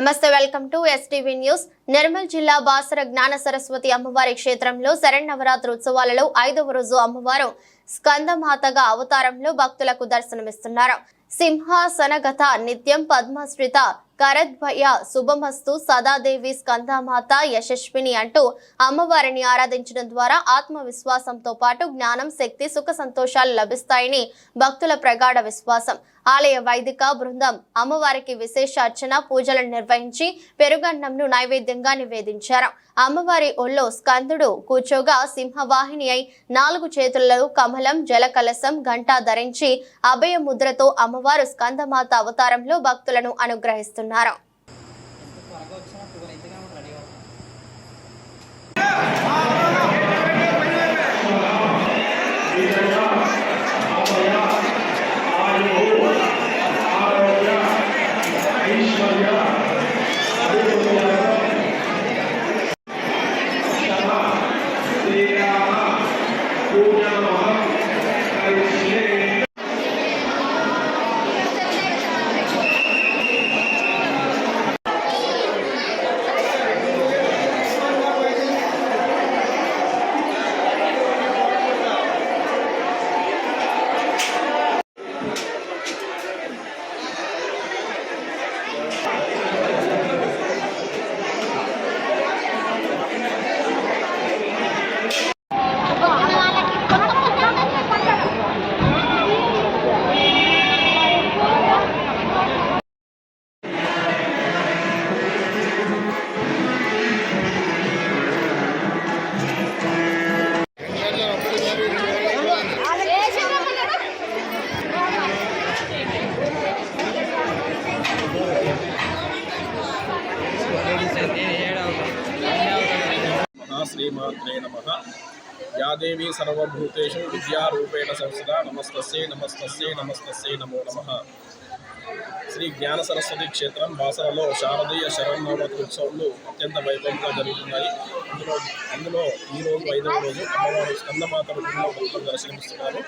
నమస్తే welcome to S T V news Nirmal జిల్లా బాసర జ్ఞాన సరస్వతి అమ్మవారి క్షేత్రంలో శరణవరాత్రి ఉత్సవాలలో ఐదవ రోజు అమ్మవారు స్కందమాతగా అవతారంలో భక్తులకు దర్శనమిస్తున్నారు. సింహాసనగత నిత్యం పద్మశ్రిత కరద్భయ శుభమస్తు సదాదేవి స్కందమాత యశస్విని అంటూ అమ్మవారిని ఆరాధించడం ద్వారా ఆత్మవిశ్వాసంతో పాటు జ్ఞానం శక్తి సుఖ సంతోషాలు లభిస్తాయని భక్తుల ప్రగాఢ విశ్వాసం. ఆలయ వైదిక బృందం అమ్మవారికి విశేష అర్చన పూజలను నిర్వహించి పెరుగన్నంను నైవేద్యంగా నివేదించారు. అమ్మవారి ఒళ్ళో స్కందుడు కూర్చోగా సింహవాహిని అయి నాలుగు చేతులలో కమల జలకలశం ఘంటా ధరించి అభయ ముద్రతో అమ్మవారు స్కందమాత అవతారంలో భక్తులను అనుగ్రహిస్తున్నారు Yeah. श्रीमात्रे नम। या देवी सर्वभूतेषु विद्यारूपेण संस्थिता नमस्त नमस्त नमस्त नमो नमः। శ్రీ జ్ఞాన సరస్వతి క్షేత్రం బాసరలో శారదీయ శరణవరాత్రి ఉత్సవాలు అత్యంత వైభవంగా జరుగుతున్నాయి. అందులో అందులో ఈ రోజు ఐదవ రోజు అమ్మవారు స్కందమాత రూపంలో భక్తులు దర్శనమిస్తున్నారు.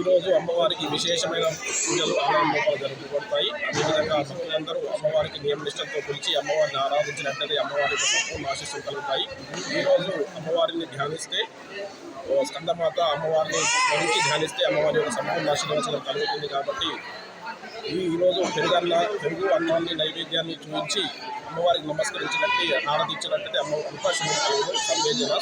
ఈరోజు అమ్మవారికి విశేషమైన పూజలు ఆలయం లోపల జరపబడతాయి అదేవిధంగా భక్తులందరూ అమ్మవారికి నియమనిష్టంతో పిలిచి అమ్మవారిని ఆరాధించినట్లయితే అమ్మవారికి సంపూర్ణ ఆశీస్సులు కలుగుతాయి. ఈరోజు అమ్మవారిని ధ్యానిస్తే స్కందమాత అమ్మవారిని స్మరించి ధ్యానిస్తే అమ్మవారి యొక్క సంపూర్ణ ఆశీర్వచనం కలుగుతుంది కాబట్టి ఈరోజు పెరుగన్న పెరుగు అన్నాన్ని నైవేద్యాన్ని చూపించి అమ్మవారికి నమస్కరించినట్టు ఆరాధించినట్టు అమ్మ అంతా సంవేదన